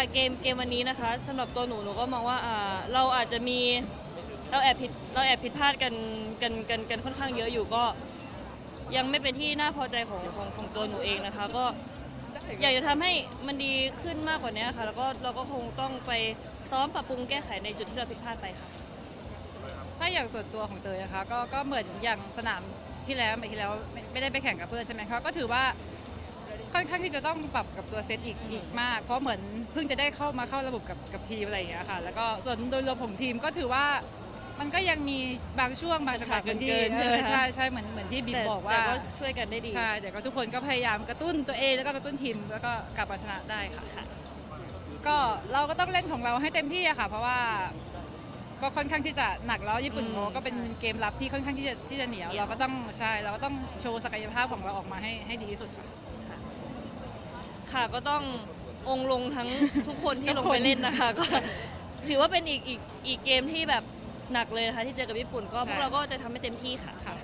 ค่ะเกมเกมวันนี้นะคะสำหรับตัวหนูหนูก็มองว่าอ่าเราอาจจะมีเราแอบผิดเราแอบผิดพลาดกันกันกันกันค่อนข้างเยอะอยู่ก็ ยังไม่เป็นที่น่าพอใจของของของตัวหนูเองนะคะ ก็อยากจะทำให้มันดีขึ้นมากกว่านี้ค่ะ แล้วก็เราก็คงต้องไปซ้อมปรับปรุงแก้ไขในจุดที่เราผิดพลาดไปค่ะ ถ้าอย่างส่วนตัวของเตยนะคะก็ก็เหมือนอย่างสนามที่แล้วไปที่แล้วไม่ไม่ได้ไปแข่งกับเพื่อนใช่ไหมคะก็ถือว่า ค่อนข้างที่จะต้องปรับกับตัวเซตอีกอีกมาก เพราะเหมือนเพิ่งจะได้เข้ามาเข้าระบบกับกับทีมอะไรอย่างเงี้ยค่ะ แล้วก็ส่วนโดยรวมของทีมก็ถือว่า มันก็ยังมีบางช่วงบางจังหวะขาดกันที่เกินเอใช่ไหมอคะใช่ใช่เหมือนเหมือนที่บิ๊กแต่บอกแต่ว่าก็ช่วยกันได้ดีใช่แต่ก็ทุกคนก็พยายามกระตุ้นตัวเองแล้วก็กระตุ้นทีมแล้วก็กลับมาชนะได้ค่ะค่ะ ก็เราก็ต้องเล่นของเราให้เต็มที่อะค่ะ เพราะว่าก็ค่อนข้างที่จะหนักแล้วญี่ปุ่นอืมเขาก็เป็นเกมรับที่ค่อนข้างที่จะที่จะเหนียวเหนียว เราก็ต้องใช่เราก็ต้องโชว์ศักยภาพของเราออกมาให้ให้ดีที่สุดค่ะ ค่ะก็ต้ององค์ลงทั้งทุกคนที่ทุลกงคนไปเล่นนะคะ ก็ถือว่าเป็นอีกอีกอีกเกมที่แบบหนักเลยนะคะที่เจอกับญี่ปุ่นก็พวกเราก็จะทำให้เต็มที่ค่ะค่ะ